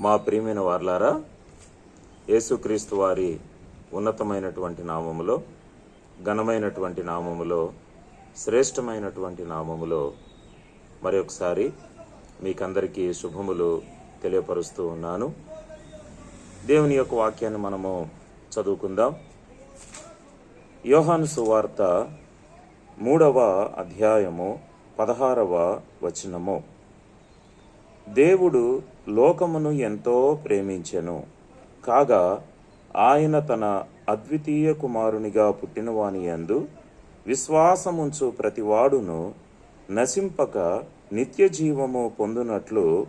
మా ప్రియమైన వార్లారా యేసుక్రీస్తు వారి ఉన్నతమైనటువంటి నామములో ఘనమైనటువంటి నామములో శ్రేష్టమైనటువంటి నామములో మరి ఒకసారి మీకందరికీ శుభములు తెలియపరుస్తూ ఉన్నాను. దేవుని యొక్క వాక్యాన్ని మనము చదువుకుందాం. యోహాను సువార్త మూడవ అధ్యాయము పదహారవ వచనము. దేవుడు లోకమును ఎంతో ప్రేమించెను. కాగా ఆయన తన అద్వితీయ కుమారునిగా పుట్టినవాని యందు విశ్వాసముంచు ప్రతివాడును నశింపక నిత్య జీవము పొందునట్లు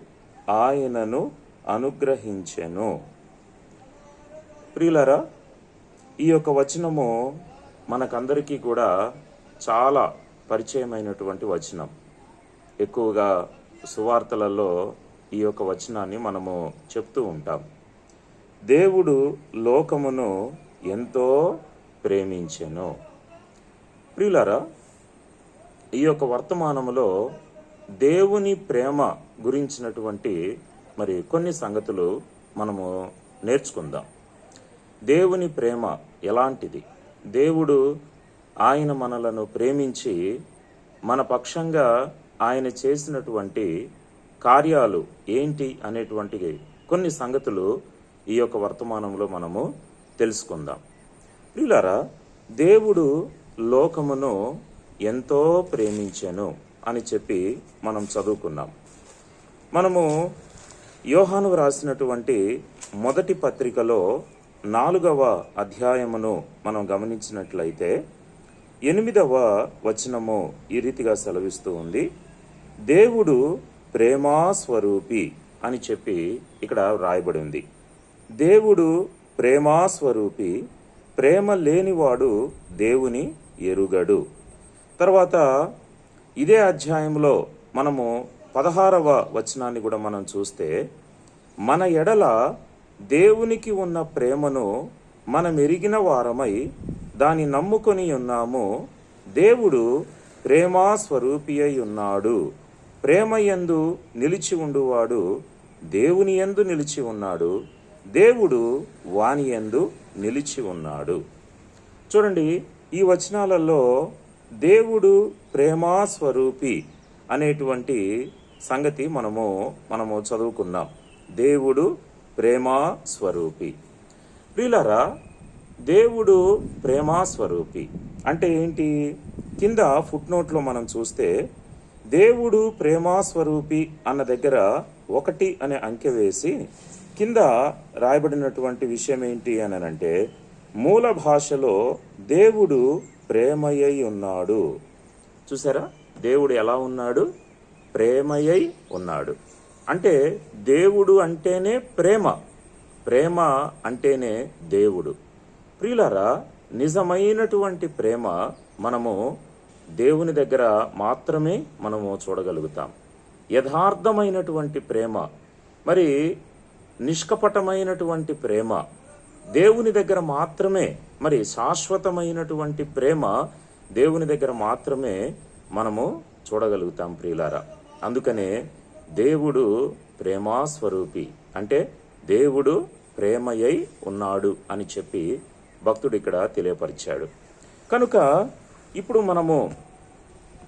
ఆయనను అనుగ్రహించెను. ప్రియులరా ఈ యొక్క వచనము మనకందరికీ కూడా చాలా పరిచయమైనటువంటి వచనం. ఎక్కువగా సువార్తలలో ఈ యొక్క వచనాన్ని మనము చెప్తూ ఉంటాం. దేవుడు లోకమును ఎంతో ప్రేమించెను. ప్రియులరా ఈ యొక్క వర్తమానములో దేవుని ప్రేమ గురించినటువంటి మరి కొన్ని సంగతులు మనము నేర్చుకుందాం. దేవుని ప్రేమ ఎలాంటిది? దేవుడు ఆయన మనలను ప్రేమించి మన పక్షంగా ఆయన చేసినటువంటి కార్యాలు ఏంటి అనేటువంటి కొన్ని సంగతులు ఈ యొక్క వర్తమానంలో మనము తెలుసుకుందాం. ప్రియులారా దేవుడు లోకమును ఎంతో ప్రేమించాను అని చెప్పి మనం చదువుకున్నాం. మనము యోహాను రాసినటువంటి మొదటి పత్రికలో నాలుగవ అధ్యాయమును మనం గమనించినట్లయితే ఎనిమిదవ వచనము ఈ రీతిగా సెలవిస్తూ ఉంది. దేవుడు ప్రేమా స్వరూపి అని చెప్పి ఇక్కడ వ్రాయబడి ఉంది. దేవుడు ప్రేమా స్వరూపి ప్రేమ లేనివాడు దేవుని ఎరుగడు. తర్వాత ఇదే అధ్యాయంలో మనము పదహారవ వచనాన్ని కూడా మనం చూస్తే మన ఎడల దేవునికి ఉన్న ప్రేమను మనం ఎరిగిన వారమై దాని నమ్ముకొని ఉన్నాము. దేవుడు ప్రేమా స్వరూపి అయి ఉన్నాడు. ప్రేమ యందు నిలిచి ఉండువాడు దేవుని యందు నిలిచి ఉన్నాడు. దేవుడు వాని యందు నిలిచి ఉన్నాడు. చూడండి ఈ వచనాలలో దేవుడు ప్రేమా స్వరూపి అనేటువంటి సంగతి మనము మనము చదువుకున్నాం దేవుడు ప్రేమా స్వరూపి ప్రియులరా దేవుడు ప్రేమా స్వరూపి అంటే ఏంటి? కింద ఫుట్ నోట్లో మనం చూస్తే దేవుడు ప్రేమా స్వరూపి అన్న దగ్గర ఒకటి అనే అంకె వేసి కింద రాయబడినటువంటి విషయం ఏంటి అని అంటే మూల భాషలో దేవుడు ప్రేమయ్యై ఉన్నాడు. చూసారా? దేవుడు ఎలా ఉన్నాడు? ప్రేమయ్యై ఉన్నాడు. అంటే దేవుడు అంటేనే ప్రేమ. ప్రేమ అంటేనే దేవుడు. ప్రియులరా నిజమైనటువంటి ప్రేమ మనము దేవుని దగ్గర మాత్రమే మనము చూడగలుగుతాం. యథార్థమైనటువంటి ప్రేమ మరి నిష్కపటమైనటువంటి ప్రేమ దేవుని దగ్గర మాత్రమే మరి శాశ్వతమైనటువంటి ప్రేమ దేవుని దగ్గర మాత్రమే మనము చూడగలుగుతాం ప్రియులారా. అందుకనే దేవుడు ప్రేమా స్వరూపి అంటే దేవుడు ప్రేమయై ఉన్నాడు అని చెప్పి భక్తుడు ఇక్కడ తెలియపరిచాడు. కనుక ఇప్పుడు మనము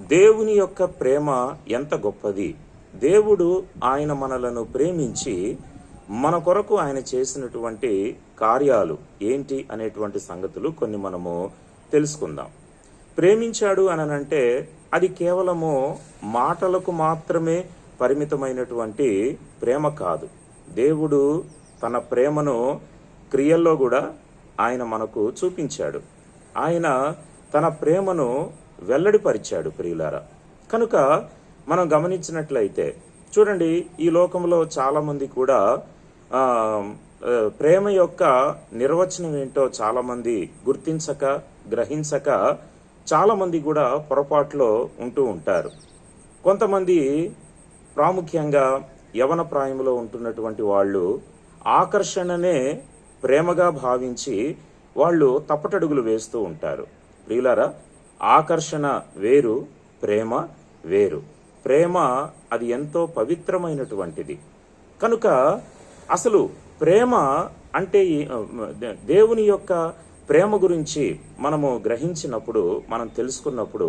దేవుని యొక్క ప్రేమ ఎంత గొప్పది? దేవుడు ఆయన మనలను ప్రేమించి మన కొరకు ఆయన చేసినటువంటి కార్యాలు ఏంటి అనేటువంటి సంగతులు కొన్ని మనము తెలుసుకుందాం. ప్రేమించాడు అనంటే అది కేవలము మాటలకు మాత్రమే పరిమితమైనటువంటి ప్రేమ కాదు. దేవుడు తన ప్రేమను క్రియల్లో కూడా ఆయన మనకు చూపించాడు. ఆయన తన ప్రేమను వెల్లడిపరిచాడు ప్రియులారా. కనుక మనం గమనించినట్లయితే చూడండి ఈ లోకంలో చాలామంది కూడా ప్రేమ యొక్క నిర్వచనం ఏంటో చాలామంది గుర్తించక గ్రహించక చాలామంది కూడా పొరపాటులో ఉంటూ ఉంటారు. కొంతమంది ప్రాముఖ్యంగా యవన ప్రాయంలో ఉంటున్నటువంటి వాళ్ళు ఆకర్షణనే ప్రేమగా భావించి వాళ్ళు తప్పటడుగులు వేస్తూ ఉంటారు. ప్రియులారా ఆకర్షణ వేరు ప్రేమ వేరు. ప్రేమ అది ఎంతో పవిత్రమైనటువంటిది. కనుక అసలు ప్రేమ అంటే దేవుని యొక్క ప్రేమ గురించి మనము గ్రహించినప్పుడు మనం తెలుసుకున్నప్పుడు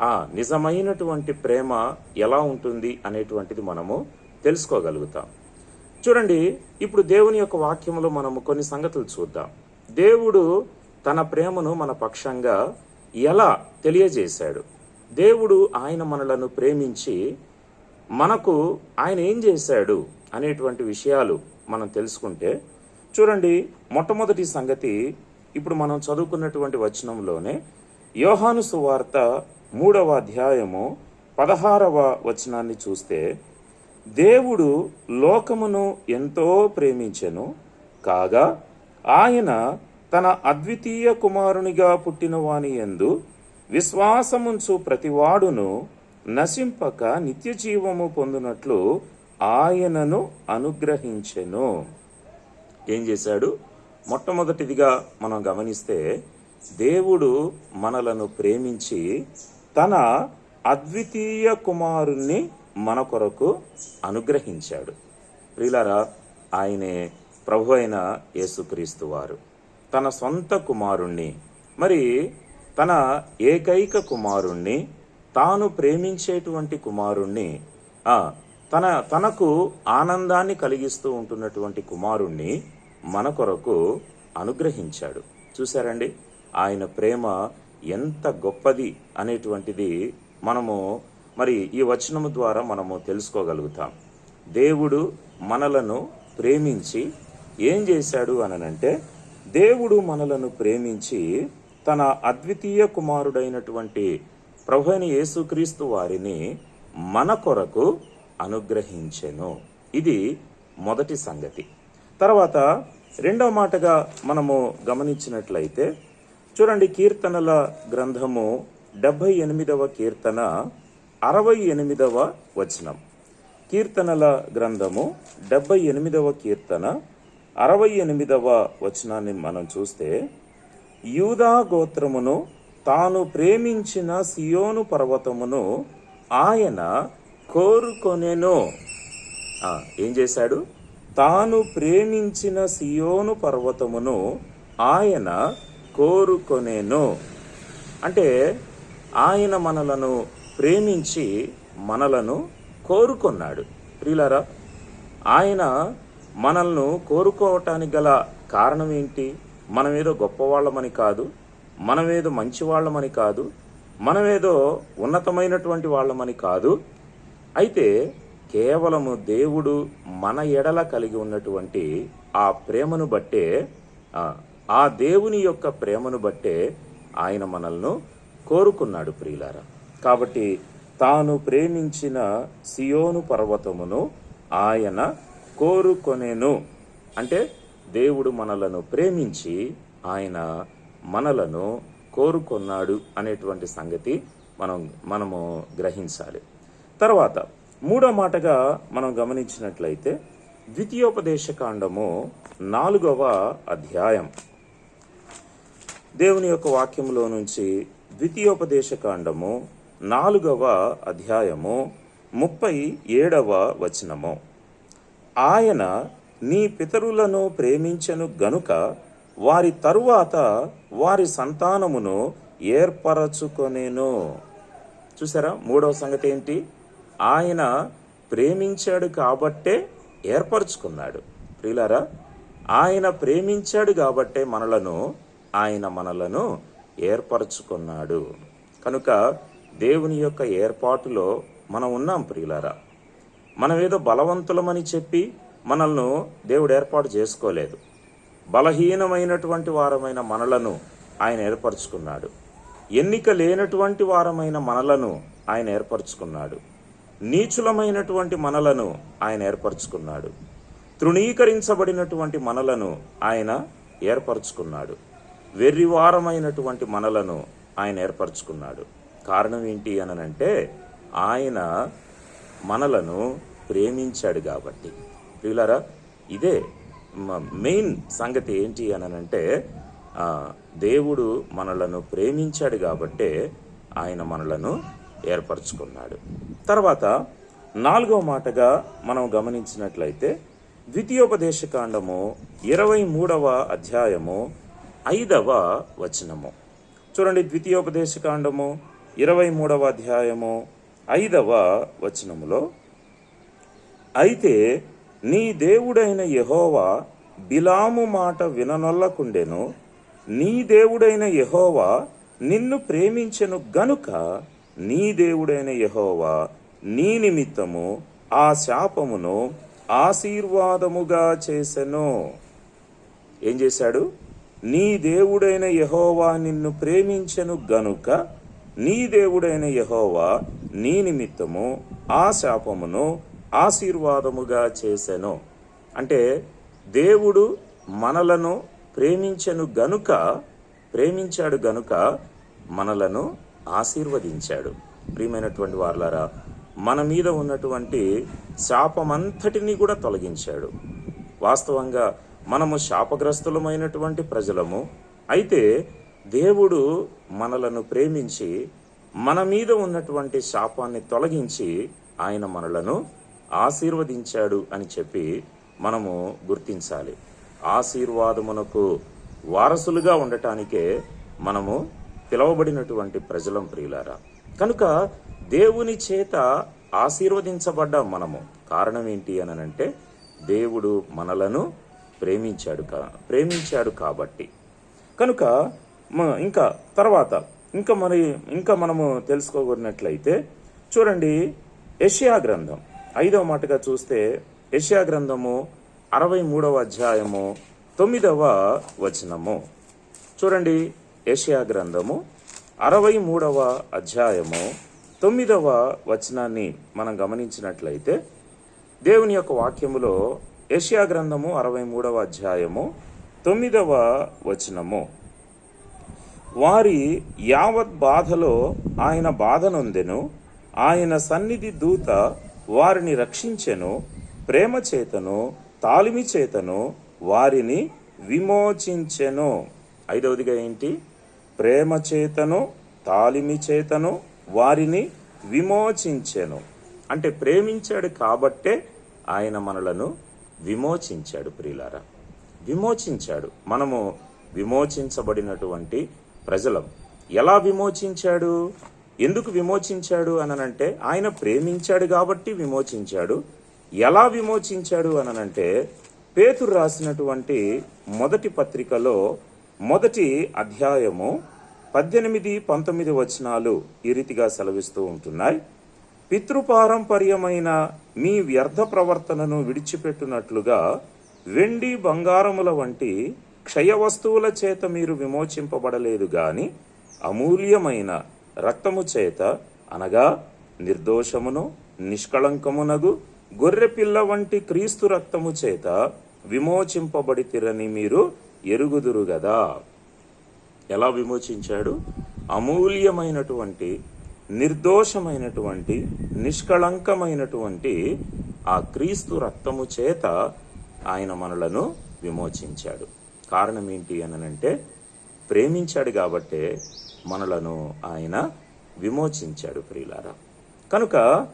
ఆ నిజమైనటువంటి ప్రేమ ఎలా ఉంటుంది అనేటువంటిది మనము తెలుసుకోగలుగుతాం. చూడండి ఇప్పుడు దేవుని యొక్క వాక్యంలో మనము కొన్ని సంగతులు చూద్దాం. దేవుడు తన ప్రేమను మన పక్షంగా ఎలా తెలియజేశాడు? దేవుడు ఆయన మనలను ప్రేమించి మనకు ఆయన ఏం చేశాడు అనేటువంటి విషయాలు మనం తెలుసుకుంటే చూడండి మొట్టమొదటి సంగతి ఇప్పుడు మనం చదువుకున్నటువంటి వచనంలోనే యోహాను సువార్త మూడవ అధ్యాయము పదహారవ వచనాన్ని చూస్తే దేవుడు లోకమును ఎంతో ప్రేమించెను కాగా ఆయన తన అద్వితీయ కుమారునిగా పుట్టిన వాని యందు విశ్వాసముంచు ప్రతివాడును నశింపక నిత్యజీవము పొందినట్లు పొందునట్లు ఆయనను అనుగ్రహించెను. ఏం చేశాడు? మొట్టమొదటిదిగా మనం గమనిస్తే దేవుడు మనలను ప్రేమించి తన అద్వితీయ కుమారుణ్ణి మన కొరకు అనుగ్రహించాడు. ప్రియులారా ఆయనే ప్రభు అయిన యేసుక్రీస్తు వారు. తన సొంత కుమారుణ్ణి. మరి తన ఏకైక కుమారుణ్ణి తాను ప్రేమించేటువంటి కుమారుణ్ణి తన తనకు ఆనందాన్ని కలిగిస్తూ ఉంటున్నటువంటి కుమారుణ్ణి మన కొరకు అనుగ్రహించాడు. చూశారండి? ఆయన ప్రేమ ఎంత గొప్పది అనేటువంటిది మనము మరి ఈ వచనము ద్వారా మనము తెలుసుకోగలుగుతాం. దేవుడు మనలను ప్రేమించి ఏం చేశాడు అననంటే దేవుడు మనలను ప్రేమించి తన అద్వితీయ కుమారుడైనటువంటి ప్రభుని యేసుక్రీస్తు వారిని మన కొరకు అనుగ్రహించెను. ఇది మొదటి సంగతి. తర్వాత రెండవ మాటగా మనము గమనించినట్లయితే చూడండి కీర్తనల గ్రంథము డెబ్భై ఎనిమిదవ కీర్తన అరవై ఎనిమిదవ వచనం. కీర్తనల గ్రంథము డెబ్భై ఎనిమిదవ కీర్తన అరవై ఎనిమిదవ వచనాన్ని మనం చూస్తే యూదా గోత్రమును తాను ప్రేమించిన సియోను పర్వతమును ఆయన కోరుకొనెను. ఏం చేశాడు? తాను ప్రేమించిన సియోను పర్వతమును ఆయన కోరుకొనేను. అంటే ఆయన మనలను ప్రేమించి మనలను కోరుకున్నాడు. ప్రియులారా ఆయన మనల్ని కోరుకోవటానికి గల కారణం ఏంటి? మనమేదో గొప్పవాళ్ళమని కాదు మనమేదో మంచివాళ్ళమని కాదు మనమేదో ఉన్నతమైనటువంటి వాళ్ళమని కాదు. అయితే కేవలము దేవుడు మన ఎడల కలిగి ఉన్నటువంటి ఆ ప్రేమను బట్టే ఆ, దేవుని యొక్క ప్రేమను బట్టే ఆయన మనల్ని కోరుకున్నాడు ప్రియులారా. కాబట్టి తాను ప్రేమించిన సియోను పర్వతమును ఆయన కోరుకొనేను. అంటే దేవుడు మనలను ప్రేమించి ఆయన మనలను కోరుకొన్నాడు అనేటువంటి సంగతి మనం మనము గ్రహించాలి. తర్వాత మూడో మాటగా మనం గమనించినట్లయితే ద్వితీయోపదేశ కాండము నాలుగవ అధ్యాయం. దేవుని యొక్క వాక్యములో నుంచి ద్వితీయోపదేశ కాండము నాలుగవ అధ్యాయము ముప్పై ఏడవ వచనము. ఆయన నీ పితరులను ప్రేమించను గనుక వారి తరువాత వారి సంతానమును ఏర్పరచుకొనేను. చూసారా? మూడవ సంగతి ఏంటి? ఆయన ప్రేమించాడు కాబట్టే ఏర్పరచుకున్నాడు. ప్రియులారా ఆయన ప్రేమించాడు కాబట్టే మనలను ఆయన మనలను ఏర్పరచుకున్నాడు. కనుక దేవుని యొక్క ఏర్పాటులో మనం ఉన్నాం ప్రియులారా. మనం ఏదో బలవంతులమని చెప్పి మనల్ని దేవుడు ఏర్పాటు చేసుకోలేదు. బలహీనమైనటువంటి వారమైన మనలను ఆయన ఏర్పరచుకున్నాడు. ఎన్నిక లేనటువంటి వారమైన మనలను ఆయన ఏర్పరచుకున్నాడు. నీచులమైనటువంటి మనలను ఆయన ఏర్పరచుకున్నాడు. తృణీకరించబడినటువంటి మనలను ఆయన ఏర్పరచుకున్నాడు. వెర్రివారమైనటువంటి మనలను ఆయన ఏర్పరచుకున్నాడు. కారణం ఏంటి అనంటే ఆయన మనలను ప్రేమించాడు కాబట్టి. ప్రియులారా ఇదే మ- మెయిన్ సంగతి ఏంటి అనంటే దేవుడు మనలను ప్రేమించాడు కాబట్టే ఆయన మనలను ఏర్పరచుకున్నాడు. తర్వాత నాలుగవ మాటగా మనం గమనించినట్లయితే ద్వితీయోపదేశకాండము ఇరవై మూడవ అధ్యాయము ఐదవ వచనము. చూడండి ద్వితీయోపదేశకాండము ఇరవై మూడవ అధ్యాయము ఐదవ వచనములో అయితే నీ దేవుడైన యహోవా బిలాము మాట విననొల్లకుండెను నీ దేవుడైన యహోవా నిన్ను ప్రేమించెను గనుక నీ దేవుడైన యహోవా నీ నిమిత్తము ఆ శాపమును ఆశీర్వాదముగా చేసెను. ఏం చేశాడు? నీ దేవుడైన యహోవా నిన్ను ప్రేమించెను గనుక నీ దేవుడైన యహోవా నీ నిమిత్తము ఆ శాపమును ఆశీర్వాదముగా చేసెను. అంటే దేవుడు మనలను ప్రేమించను గనుక ప్రేమించాడు గనుక మనలను ఆశీర్వదించాడు. ప్రియమైనటువంటి వార్లారా మన మీద ఉన్నటువంటి శాపమంతటినీ కూడా తొలగించాడు. వాస్తవంగా మనము శాపగ్రస్తులమైనటువంటి ప్రజలము. అయితే దేవుడు మనలను ప్రేమించి మన మీద ఉన్నటువంటి శాపాన్ని తొలగించి ఆయన మనలను ఆశీర్వదించాడు అని చెప్పి మనము గుర్తించాలి. ఆశీర్వాదమునకు వారసులుగా ఉండటానికే మనము పిలవబడినటువంటి ప్రజలం ప్రియులారా. కనుక దేవుని చేత ఆశీర్వదించబడ్డ మనము కారణం ఏంటి అనంటే దేవుడు మనలను ప్రేమించాడు కా ప్రేమించాడు కాబట్టి. కనుక ఇంకా తర్వాత ఇంకా మరి ఇంకా మనము తెలుసుకోగలిగినట్లయితే చూడండి యషియా గ్రంథం. ఐదవ మాటగా చూస్తే యషియా గ్రంథము అరవై మూడవ అధ్యాయము తొమ్మిదవ వచనము. చూడండి యషియా గ్రంథము అరవై మూడవ అధ్యాయము తొమ్మిదవ వచనాన్ని మనం గమనించినట్లయితే దేవుని యొక్క వాక్యములో యషియా గ్రంథము అరవై మూడవ అధ్యాయము తొమ్మిదవ వచనము. వారి యావత్ బాధలో ఆయన బాధనొందెను ఆయన సన్నిధి దూత వారిని రక్షించెను ప్రేమ చేతను తాలిమి చేతను వారిని విమోచించెను. ఐదవదిగా ఏంటి? ప్రేమ చేతను తాలిమి చేతను వారిని విమోచించెను. అంటే ప్రేమించాడు కాబట్టే ఆయన మనలను విమోచించాడు ప్రియులారా. విమోచించాడు. మనము విమోచించబడినటువంటి ప్రజలం ఎలా విమోచించాడు? ఎందుకు విమోచించాడు అననంటే ఆయన ప్రేమించాడు కాబట్టి విమోచించాడు. ఎలా విమోచించాడు అననంటే పేతురు రాసినటువంటి మొదటి పత్రికలో మొదటి అధ్యాయము పద్దెనిమిది పంతొమ్మిది వచనాలు ఈ రీతిగా సెలవిస్తూ ఉంటున్నాయి. పితృపారంపర్యమైన మీ వ్యర్థ ప్రవర్తనను విడిచిపెట్టునట్లుగా వెండి బంగారముల వంటి క్షయ వస్తువుల చేత మీరు విమోచింపబడలేదు గాని అమూల్యమైన రక్తము చేత అనగా నిర్దోషమును నిష్కళంకమునగు గొర్రెపిల్ల వంటి క్రీస్తు రక్తము చేత విమోచింపబడితిరని మీరు ఎరుగుదురు గదా. ఎలా విమోచించాడు? అమూల్యమైనటువంటి నిర్దోషమైనటువంటి నిష్కళంకమైనటువంటి ఆ క్రీస్తు రక్తము చేత ఆయన మనలను విమోచించాడు. కారణం ఏంటి అనంటే ప్రేమించాడు కాబట్టే మనలను ఆయన విమోచించాడు ప్రియులారా. కనుక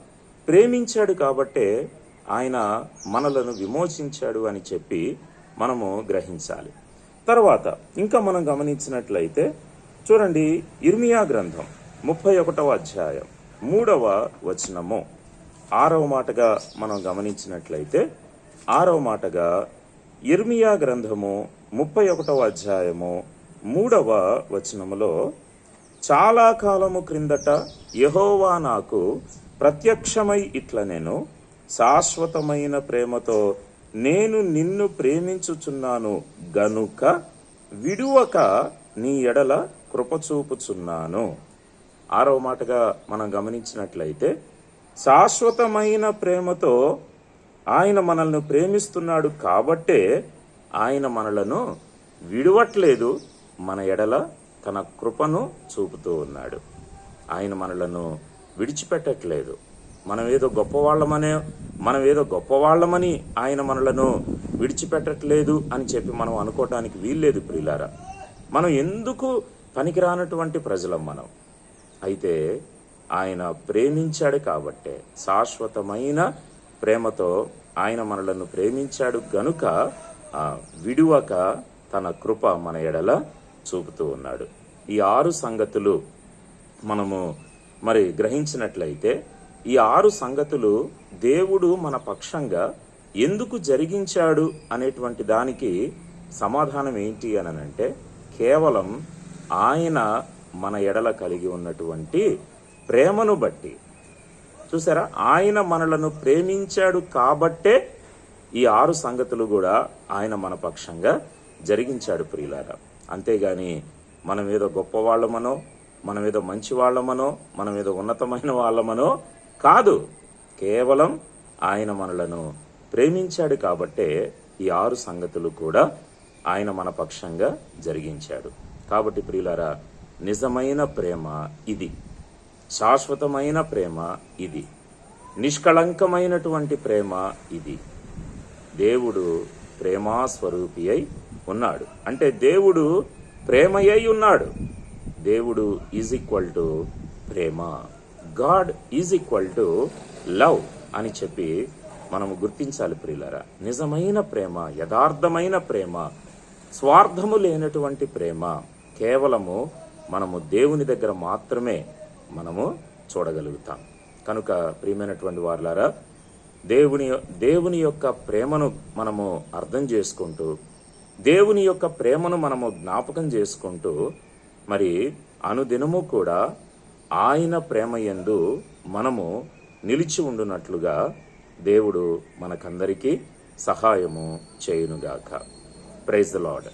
ప్రేమించాడు కాబట్టే ఆయన మనలను విమోచించాడు అని చెప్పి మనము గ్రహించాలి. తర్వాత ఇంకా మనం గమనించినట్లయితే చూడండి ఇర్మియా గ్రంథం ముప్పై ఒకటవ అధ్యాయం మూడవ వచనము. ఆరవ మాటగా మనం గమనించినట్లయితే ఆరవ మాటగా ఇర్మియా గ్రంథము ముప్పై ఒకటవ అధ్యాయము మూడవ వచనములో చాలా కాలము క్రిందట యహోవా నాకు ప్రత్యక్షమై ఇట్ల నేను శాశ్వతమైన ప్రేమతో నేను నిన్ను ప్రేమించుచున్నాను గనుక విడువక నీ ఎడల కృపచూపుచున్నాను ఆరవ మాటగా మనం గమనించినట్లయితే శాశ్వతమైన ప్రేమతో ఆయన మనల్ని ప్రేమిస్తున్నాడు కాబట్టే ఆయన మనలను విడవట్లేదు. మన ఎడల తన కృపను చూపుతూ ఉన్నాడు. ఆయన మనలను విడిచిపెట్టట్లేదు. మనం ఏదో గొప్పవాళ్ళమనే మనం ఏదో గొప్పవాళ్ళమని ఆయన మనలను విడిచిపెట్టట్లేదు అని చెప్పి మనం అనుకోవటానికి వీల్లేదు ప్రియులారా. మనం ఎందుకు పనికిరానటువంటి ప్రజలం మనం? అయితే ఆయన ప్రేమించాడు కాబట్టే శాశ్వతమైన ప్రేమతో ఆయన మనలను ప్రేమించాడు గనుక విడువక తన కృప మన ఎడల చూపుతూ ఉన్నాడు. ఈ ఆరు సంగతులు మనము మరి గ్రహించినట్లయితే ఈ ఆరు సంగతులు దేవుడు మన పక్షంగా ఎందుకు జరిగించాడు అనేటువంటి దానికి సమాధానం ఏంటి అనంటే కేవలం ఆయన మన ఎడల కలిగి ఉన్నటువంటి ప్రేమను బట్టి. చూసారా? ఆయన మనలను ప్రేమించాడు కాబట్టే ఈ ఆరు సంగతులు కూడా ఆయన మన పక్షంగా జరిగించాడు ప్రియులారా. అంతేగాని మనం ఏదో గొప్ప వాళ్ళమనో మనం ఏదో మంచి వాళ్ళమనో మనం ఏదో ఉన్నతమైన వాళ్ళమనో కాదు. కేవలం ఆయన మనలను ప్రేమించాడు కాబట్టే ఈ ఆరు సంగతులు కూడా ఆయన మన పక్షంగా జరిగించాడు. కాబట్టి ప్రియులారా నిజమైన ప్రేమ ఇది. శాశ్వతమైన ప్రేమ ఇది. నిష్కళంకమైనటువంటి ప్రేమ ఇది. దేవుడు ప్రేమా స్వరూపి అయి ఉన్నాడు. అంటే దేవుడు ప్రేమయ్యై ఉన్నాడు. దేవుడు is equal to Prema. God is equal to love అని చెప్పి మనము గుర్తించాలి ప్రియులరా. నిజమైన ప్రేమ యథార్థమైన ప్రేమ స్వార్థము లేనటువంటి ప్రేమ కేవలము మనము దేవుని దగ్గర మాత్రమే మనము చూడగలుగుతాం. కనుక ప్రియమైనటువంటి వారులారా దేవుని దేవుని యొక్క ప్రేమను మనము అర్థం చేసుకుంటూ దేవుని యొక్క ప్రేమను మనము జ్ఞాపకం చేసుకుంటూ మరి అనుదినము కూడా ఆయన ప్రేమ యందు మనము నిలిచి ఉండునట్లుగా దేవుడు మనకందరికీ సహాయము చేయునుగాక. Praise the lord